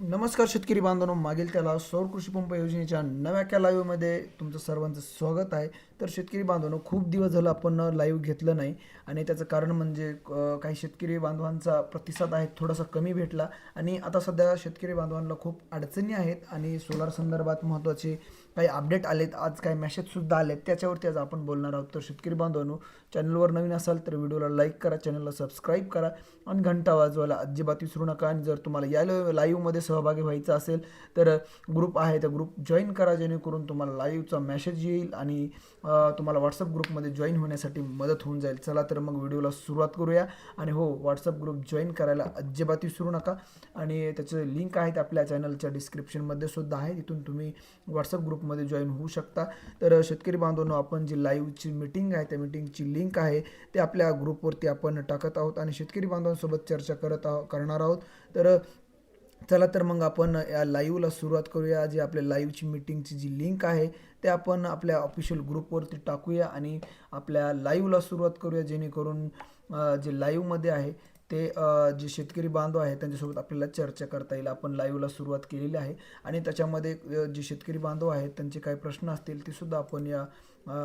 नमस्कार शेतकरी बांधवांनो मागील त्याला सौर कृषी पंप योजनेच्या नव्या क्या लाईव्हमध्ये तुमचं सर्वांचं स्वागत आहे. तर शेतकरी बांधवांनो खूप दिवस झालं आपण लाईव्ह घेतलं नाही आणि त्याचं कारण म्हणजे काही शेतकरी बांधवांचा प्रतिसाद आहे थोडासा कमी भेटला. आणि आता सध्या शेतकरी बांधवांना खूप अडचणी आहेत आणि सोलार संदर्भात महत्त्वाचे काही अपडेट आलेत आज काही मेसेजसुद्धा आलेत. त्याच्यावरती आज आपण बोलणार आहोत. तर शेतकरी बांधवांनो चॅनलवर नवीन असाल तर व्हिडिओला लाईक करा चॅनलला सबस्क्राईब करा आणि घंटा वाजवायला अजिबात विसरू नका. आणि जर तुम्हाला या लाईव्हमध्ये सहभागी व्हायचं असेल तर ग्रुप आहे त्या ग्रुप जॉईन करा जेणेकरून तुम्हाला लाईव्हचा मेसेज येईल आणि तुम्हाला व्हॉट्सअप ग्रुपमध्ये जॉईन होण्यासाठी मदत होऊन जाईल. चला तर मग व्हिडिओला सुरुवात करूया. आणि हो व्हॉट्सअप ग्रुप जॉईन करायला अजिबात विसरू नका. आणि त्याचे लिंक आहेत आपल्या चॅनलच्या डिस्क्रिप्शनमध्ये सुद्धा आहे. तिथून तुम्ही व्हॉट्सअप ग्रुप ग्रुपमध्ये जॉईन होऊ शकता. तर शेतकरी बांधवांनो आपण जी लाईव्हची मीटिंग आहे त्या मीटिंगची लिंक आहे ते आपल्या ग्रुपवरती आपण टाकत आहोत आणि शेतकरी बांधवांसोबत चर्चा करत आहो करणार आहोत. तर चला तर मग आपण या लाईव्हला सुरुवात करूया. जी आपल्या लाईव्हची मीटिंगची जी लिंक आहे ते आपण आपल्या ऑफिशियल ग्रुपवरती टाकूया आणि आपल्या लाईव्हला सुरुवात करूया. जेणेकरून जे लाईव्हमध्ये आहे ते जे शेतकरी बांधव आहेत त्यांच्यासोबत आपल्याला चर्चा करता येईल. आपण लाईव्हला सुरुवात केलेली आहे. आणि त्याच्यामध्ये जे शेतकरी बांधव आहेत त्यांचे काही प्रश्न असतील ते सुद्धा आपण या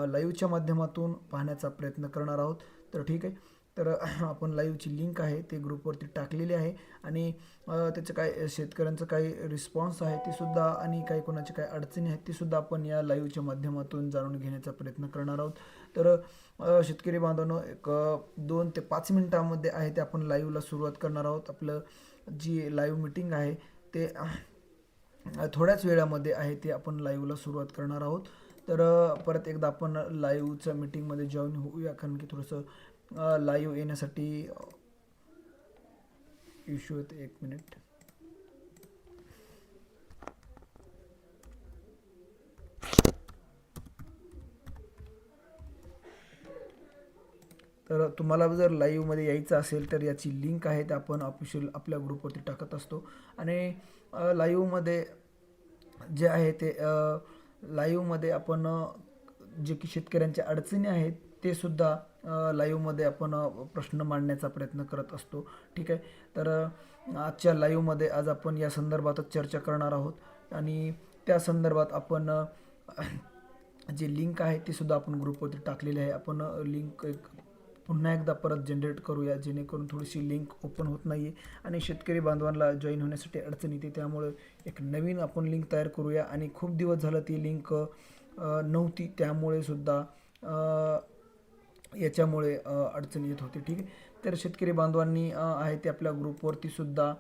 लाईव्हच्या माध्यमातून पाहण्याचा प्रयत्न करणार आहोत. तर ठीक आहे. तर आपण लाईव्हची लिंक आहे ते ग्रुपवरती टाकलेली आहे. आणि त्याचं काय शेतकऱ्यांचं काही रिस्पॉन्स आहे ते सुद्धा आणि काही कोणाची काही अडचणी आहेत ते सुद्धा आपण या लाईव्हच्या माध्यमातून जाणून घेण्याचा प्रयत्न करणार आहोत. तर शेतकरी बांधवांनो एक दोन ते पाच मिनिटांमध्ये आहे ते आपण लाईव्हला सुरुवात करणार आहोत. आपलं जी लाईव्ह मिटिंग आहे ते थोड्याच वेळामध्ये आहे ते आपण लाईव्हला सुरुवात करणार आहोत. तर परत एकदा आपण लाईव्हच्या मीटिंगमध्ये जॉईन होऊया. कारण की थोडंसं लाईव्ह येण्यासाठी इश्यू येते एक मिनिट तर तुम्हाला जर लाईव्हमध्ये यायचं असेल तर याची लिंक आहे ते आपण ऑफिशियल आपल्या ग्रुपवरती टाकत असतो. आणि लाईव्हमध्ये जे आहे ते लाईव्हमध्ये आपण जे की शेतकऱ्यांच्या अडचणी आहेत ते सुद्धा लाईव्हमध्ये आपण प्रश्न मांडण्याचा प्रयत्न करत असतो. ठीक आहे? तर आजच्या लाईव्हमध्ये आज आपण या संदर्भातच चर्चा करणार आहोत. आणि त्या संदर्भात आपण जे लिंक आहे ते सुद्धा आपण ग्रुपवरती टाकलेली आहे. आपण लिंक एक पुन्हा एकदा परत जनरेट करूया जेणेकरून थोडीशी लिंक ओपन होत नाही आहे आणि शेतकरी बांधवांना जॉईन होण्यासाठी अडचण येते. त्यामुळे एक नवीन आपण लिंक तयार करूया. आणि खूप दिवस झालं ती लिंक नव्हती. त्यामुळे सुद्धा याच्यामुळे अडचण येत होती. ठीक आहे? तर शेतकरी बांधवांनी आहे ते आपल्या ग्रुपवरती सुद्धा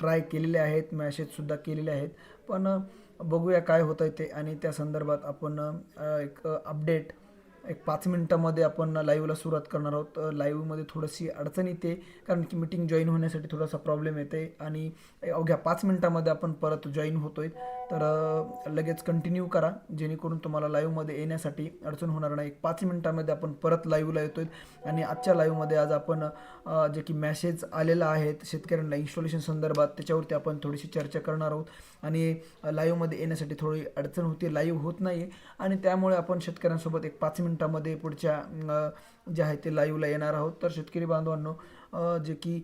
ट्राय केलेले आहेत. मॅसेजसुद्धा केलेले आहेत. पण बघूया काय होतं आहे ते. आणि त्या संदर्भात आपण एक अपडेट एक पाच मिनटामध्ये आपण लाईव्हला सुरुवात करणार आहोत. लाईव्हमध्ये थोडीशी अडचण येते कारण की मीटिंग जॉईन होण्यासाठी थोडासा प्रॉब्लेम येते आणि अवघ्या पाच मिनटामध्ये आपण परत जॉईन होतोय. तर लगेच कंटिन्यू करा. जेणेकरून तुम्हाला लाईव्हमध्ये येण्यासाठी अडचण होणार नाही. एक पाच मिनटामध्ये आपण परत लाईव्हला येतोय. आणि आजच्या लाईव्हमध्ये आज आपण जे की मॅसेज आलेला आहेत शेतकऱ्यांना इन्स्टॉलेशन संदर्भात त्याच्यावरती आपण थोडीशी चर्चा करणार आहोत. आणि लाईव्हमध्ये येण्यासाठी थोडी अडचण होती लाईव्ह होत नाही आणि त्यामुळे आपण शेतकऱ्यांसोबत एक पाच मिनटामध्ये पुढच्या जे आहे ते लाईव्हला येणार आहोत. तर शेतकरी बांधवांनो जे की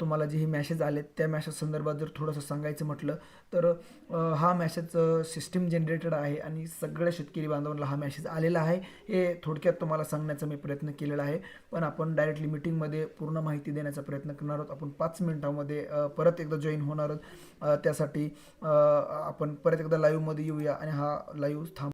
तुम्हाला जे हे मॅसेज आलेत त्या मॅसेज संदर्भात जर थोडंसं सांगायचं म्हटलं तर हा मॅसेज सिस्टीम जनरेटेड आहे आणि सगळ्या शेतकरी बांधवांना हा मॅसेज आलेला आहे. हे थोडक्यात तुम्हाला सांगण्याचा मी प्रयत्न केलेला आहे. पण आपण डायरेक्टली मीटिंगमध्ये पूर्ण माहिती देण्याचा प्रयत्न करणार आहोत. आपण पाच मिनटामध्ये परत एकदा जॉईन होणार आहोत. त्यासाठी आपण परत एकदा लाईव्हमध्ये येऊया आणि हा लाईव्ह थांब